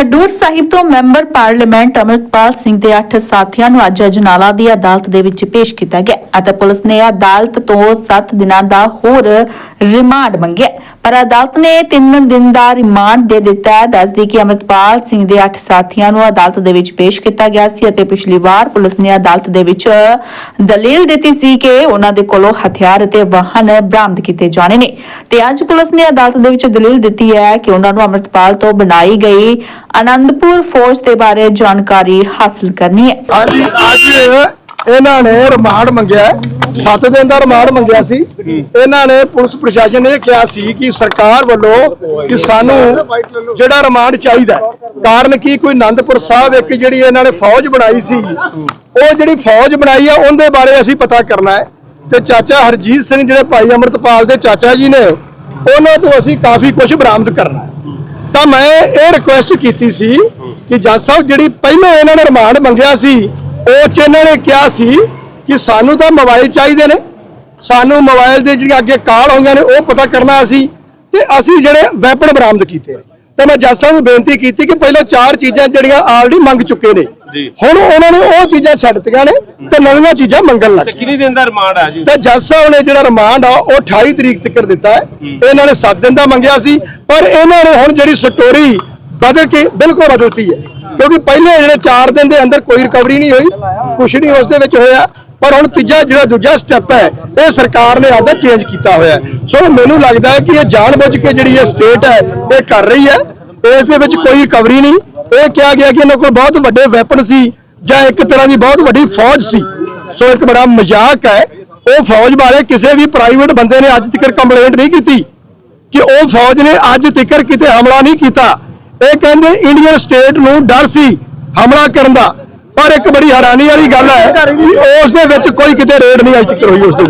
ਖਡੂਰ ਸਾਹਿਬ ਤੋਂ member parliament Amarpal Singh ਦੇ 8 ਸਾਥੀਆਂ ਨੂੰ ਅੱਜ ਅਜਨਾਲਾ ਦੀ ਅਦਾਲਤ ਦੇ ਵਿੱਚ ਪੇਸ਼ ਕੀਤਾ ਗਿਆ ਅਤੇ ਪੁਲਿਸ ਨੇ ਅਦਾਲਤ ਤੋਂ 7 ਦਿਨਾਂ ਦਾ ਹੋਰ ਰਿਮਾਂਡ ਮੰਗਿਆ। ਪਰ ਅਦਾਲਤ ਨੇ 3 ਦਿਨ ਦਾ ਰਿਮਾਂਡ ਦੇ ਦਿੱਤਾ ਹੈ। ਦੱਸਦੀ ਕਿ ਅਮਰਪਾਲ ਸਿੰਘ ਦੇ 8 ਸਾਥੀਆਂ ਨੂੰ ਅਦਾਲਤ ਦੇ ਵਿੱਚ ਪੇਸ਼ ਕੀਤਾ ਗਿਆ ਸੀ ਅਤੇ ਪਿਛਲੀ ਵਾਰ ਪੁਲਿਸ ਨੇ ਅਦਾਲਤ ਦੇ ਵਿੱਚ ਦਲੀਲ ਦਿੱਤੀ ਸੀ ਕਿ ਉਹਨਾਂ ਦੇ ਕੋਲੋਂ ਹਥਿਆਰ ਅਤੇ ਵਾਹਨ ਬਰਾਮਦ ਕੀਤੇ ਜਾਣੇ ਨੇ। ਤੇ ਅੱਜ ਪੁਲਿਸ ਨੇ ਅਦਾਲਤ ਦੇ ਵਿੱਚ ਦਲੀਲ ਦਿੱਤੀ ਹੈ ਕਿ ਉਹਨਾਂ ਨੂੰ ਅਮਰਤਪਾਲ ਤੋਂ ਬਣਾਈ ਗਈ ਅਨੰਦਪੁਰ ਫੌਜ ਦੇ ਬਾਰੇ ਜਾਣਕਾਰੀ ਹਾਸਲ ਕਰਨੀ ਹੈ। ਹਾਂਜੀ ਅੱਜ ਇਹਨਾਂ ਨੇ ਰਿਮਾਂਡ ਮੰਗਿਆ 7 ਦਿਨ ਦਾ ਰਿਮਾਂਡ ਮੰਗਿਆ ਸੀ। ਇਹਨਾਂ ਨੇ ਪੁਲਿਸ ਪ੍ਰਸ਼ਾਸਨ ਨੇ ਇਹ ਕਿਹਾ ਸੀ ਕਿ ਸਰਕਾਰ ਵੱਲੋਂ ਕਿ ਸਾਨੂੰ ਜਿਹੜਾ ਰਿਮਾਂਡ ਚਾਹੀਦਾ ਕਾਰਨ ਕੀ ਕੋਈ ਆਨੰਦਪੁਰ ਸਾਹਿਬ ਇੱਕ ਜਿਹੜੀ ਇਹਨਾਂ ਨੇ ਫੌਜ ਬਣਾਈ ਸੀ, ਉਹ ਜਿਹੜੀ ਫੌਜ ਬਣਾਈ ਆ, ਉਹਦੇ ਬਾਰੇ ਅਸੀਂ ਪਤਾ ਕਰਨਾ ਹੈ। ਤੇ ਚਾਚਾ ਹਰਜੀਤ ਸਿੰਘ ਜਿਹੜੇ ਭਾਈ ਅਮਰਤਪਾਲ ਦੇ ਚਾਚਾ ਜੀ ਨੇ, ਉਹਨਾਂ ਤੋਂ ਅਸੀਂ ਕਾਫੀ ਕੁਝ ਬਰਾਮਦ ਕਰਨਾ ਹੈ। ਤਾਂ ਮੈਂ ਇਹ ਰਿਕੁਐਸਟ ਕੀਤੀ ਸੀ ਕਿ ਜੱਜ ਸਾਹਿਬ, ਜਿਹੜੀ ਪਹਿਲਾਂ ਇਹਨਾਂ ਨੇ ਰਿਮਾਂਡ ਮੰਗਿਆ ਸੀ, ਉਹ ਚ ਇਹਨਾਂ ਨੇ ਕਿਹਾ ਸੀ ਕਿ ਸਾਨੂੰ ਤਾਂ ਮੋਬਾਈਲ ਚਾਹੀਦੇ ਨੇ। ਸਾਨੂੰ ਮੋਬਾਈਲ ਦੇ ਜਿਹੜੀਆਂ ਅੱਗੇ ਕਾਲ ਹੋਈਆਂ ਨੇ, ਉਹ ਪਤਾ ਕਰਨਾ ਅਸੀਂ। ਤੇ ਅਸੀਂ ਜਿਹੜੇ ਵੈਪਨ ਬਰਾਮਦ ਕੀਤੇ ਨੇ। ਤੇ ਮੈਂ ਜੱਜ ਸਾਹਿਬ ਨੂੰ ਬੇਨਤੀ ਕੀਤੀ ਕਿ ਪਹਿਲਾਂ ਚਾਰ ਚੀਜ਼ਾਂ ਜਿਹੜੀਆਂ ਆਲਰੇਡੀ ਮੰਗ ਚੁੱਕੇ ਨੇ। ਹੁਣ ਉਹਨਾਂ ਨੇ ਉਹ ਚੀਜ਼ਾਂ ਛੱਡਤੀਆਂ ਨੇ ਤੇ ਨਵੀਆਂ ਚੀਜ਼ਾਂ ਮੰਗਣ ਲੱਗ ਤੇ ਗਏ ਕਿੰਨੀ ਦਿਨ ਦਾ ਰਿਮਾਂਡ ਆ ਜੀ? ਤੇ ਜੱਜ ਸਾਹਿਬ ਨੇ ਜਿਹੜਾ ਰਿਮਾਂਡ ਆ ਉਹ 28 ਤਰੀਕ ਤੱਕ ਦਿੱਤਾ ਹੈ। ਇਹਨਾਂ ਨੇ 7 ਦਿਨ ਦਾ ਮੰਗਿਆ ਸੀ ਪਰ ਇਹਨਾਂ ਨੇ ਹੁਣ ਜਿਹੜੀ ਸਟੋਰੀ ਬਦਲ ਕੇ ਬਿਲਕੁਲ ਬਦਲਤੀ ਹੈ। ਕਿਉਂਕਿ ਪਹਿਲੇ ਜਿਹੜੇ 4 ਦਿਨ ਦੇ ਅੰਦਰ ਕੋਈ ਰਿਕਵਰੀ ਨਹੀਂ ਹੋਈ ਕੁਛ ਨਹੀਂ ਉਸ ਦੇ ਵਿੱਚ ਹੋਇਆ ਪਰ ਹੁਣ ਤੀਜਾ ਜਿਹੜਾ ਦੂਜਾ ਸਟੈਪ ਹੈ ਇਹ ਸਰਕਾਰ ਨੇ ਆਪਦਾ ਚੇਂਜ ਕੀਤਾ ਹੋਇਆ ਹੈ। ਸੋ ਮੈਨੂੰ ਲੱਗਦਾ ਹੈ ਕਿ ਇਹ ਜਾਣਬੁੱਝ ਕੇ ਜਿਹੜੀ ਇਹ ਸਟੇਟ ਹੈ ਇਹ ਕਰ ਰਹੀ ਹੈ ਇਸ ਦੇ ਵਿੱਚ ਕੋਈ ਰਿਕਵਰੀ ਨਹੀਂ। ਇਹ ਕਿਹਾ ਗਿਆ ਕਿ ਇਹਨਾਂ ਕੋਲ ਬਹੁਤ ਵੱਡੇ ਵੈਪਨ ਸੀ ਜਾਂ ਇੱਕ ਤਰ੍ਹਾਂ ਦੀ ਬਹੁਤ ਵੱਡੀ ਫੌਜ ਸੀ। ਸੋ ਇੱਕ ਬੜਾ ਮਜ਼ਾਕ ਹੈ। ਉਹ ਫੌਜ ਬਾਰੇ ਕਿਸੇ ਵੀ ਪ੍ਰਾਈਵੇਟ ਬੰਦੇ ਨੇ ਅੱਜ ਤੱਕ ਕੰਪਲੇਂਟ ਨਹੀਂ ਕੀਤੀ ਕਿ ਉਹ ਫੌਜ ਨੇ ਅੱਜ ਤੱਕ ਕਿਤੇ ਹਮਲਾ ਨਹੀਂ ਕੀਤਾ। ਇਹ ਕਹਿੰਦੇ ਇੰਡੀਅਨ ਸਟੇਟ ਨੂੰ ਡਰ ਸੀ ਹਮਲਾ ਕਰਨ ਦਾ। ਪਰ ਇੱਕ ਬੜੀ ਹੈਰਾਨੀ ਵਾਲੀ ਗੱਲ ਹੈ ਕਿ ਉਸ ਦੇ ਵਿੱਚ ਕੋਈ ਕਿਤੇ ਰੇਡ ਨਹੀਂ ਅੱਜ ਤੱਕ ਹੋਈ ਉਸ ਦੇ